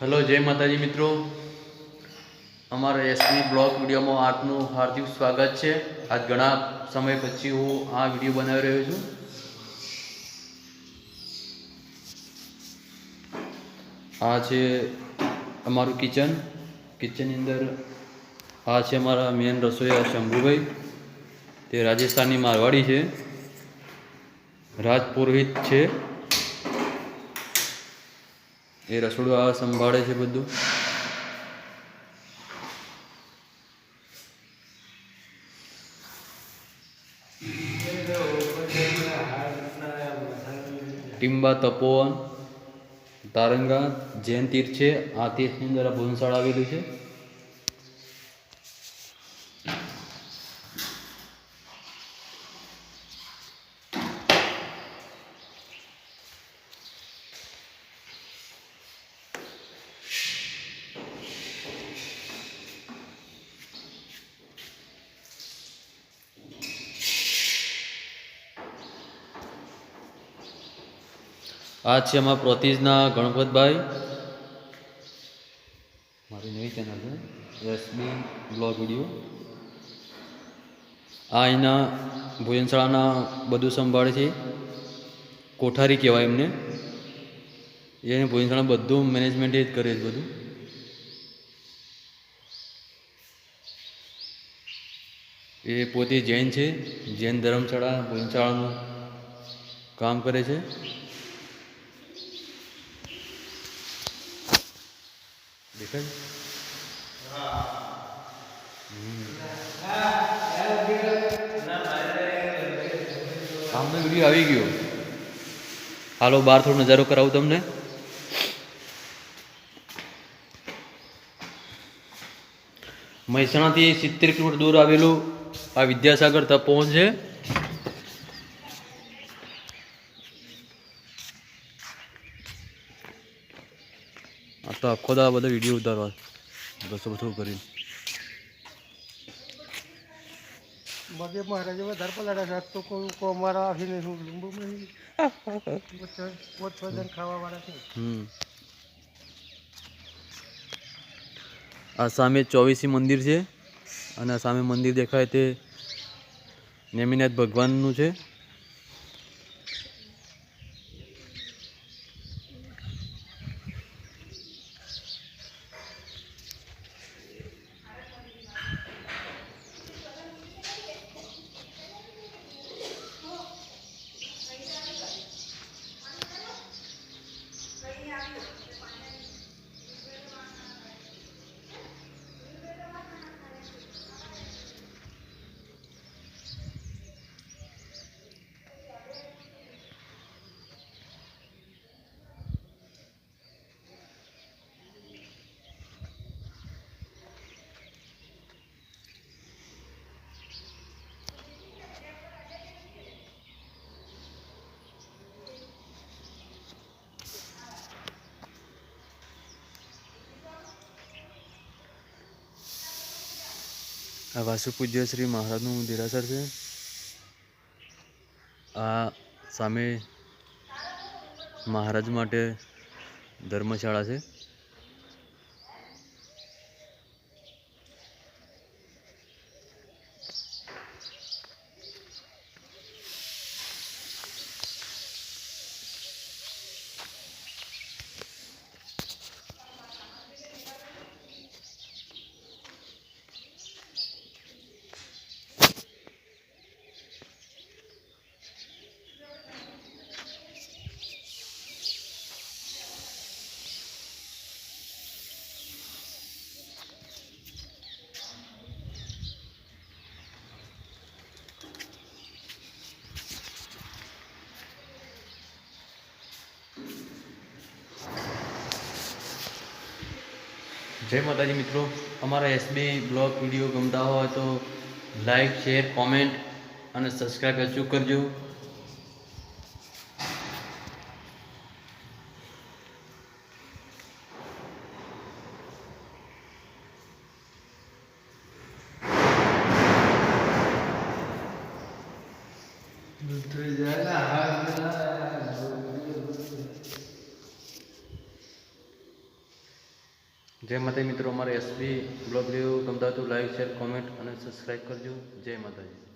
Hello જય માતાજી મિત્રો. અમારા એસની બ્લોગ વિડીયોમાં આપનું હાર્દિક સ્વાગત છે. આજ ઘણા સમય પછી હું આ વીડિયો બનાવી રહ્યો છું. આ છે અમારું કિચન કિચનની અંદર આ છે અમારા મેન રસોઈયા શંભુભાઈ. તે રાજસ્થાનની મારવાડી છે. રાજ પુરોહિત છે. એ રસોડું આ સંભાળે છે બધું? ટિમ્બા તપોવન, તારંગા, જૈન તીર્થ છે. આ તીર્થની અંદર આ ભોજનશાળા આવેલું છે. આ છે અમારા પ્રોતિજના ગણપતભાઈ. મારી નવી ચેનલ છે. SB blog video. આ અહીંના ભોજનશાળાના બધું સંભાળે છે. કોઠારી કહેવાય એમને. એને ભોજનશાળા બધું મેનેજમેન્ટ એ જ કરે છે બધું. એ પોતે જૈન છે. જૈન ધર્મશાળા ભોજનશાળાનું કામ કરે છે. દેખાય સામે વીડિયો આવી ગયો. હાલો બહાર થોડો નજારો કરાવું તમને. મહેસાણાથી સિત્તેર કિલોમીટર દૂર આવેલું આ વિદ્યાસાગર તપોવન છે. આ તો આખો દા બધો વીડિયો ઉતારવા બસો બસો કરીને બધે મહારાજે વધારે પલાડા તો કોઈ કો આવીને લીંબુ પોત ખાવા વાળા છે હમ આ સામે ચોવીસી મંદિર છે અને આ સામે મંદિર દેખાય તે નેમિનાથ ભગવાનનું છે. આ વાસુ પૂજ્ય શ્રી મહારાજનું દેરાસર છે આ સામે મહારાજ માટે ધર્મશાળા છે જય માતાજી મિત્રો. અમારા એસબી બ્લોગ વીડિયો ગમતા હોય તો લાઈક, શેર, કોમેન્ટ અને સબસ્ક્રાઈબ અચૂક કરજો. જય માતાજી મિત્રો, અમારે એસબી બ્લોગ વીડિયો ગમતા હતું લાઈક શેર, કોમેન્ટ અને સબસ્ક્રાઈબ કરજો. જય માતાજી.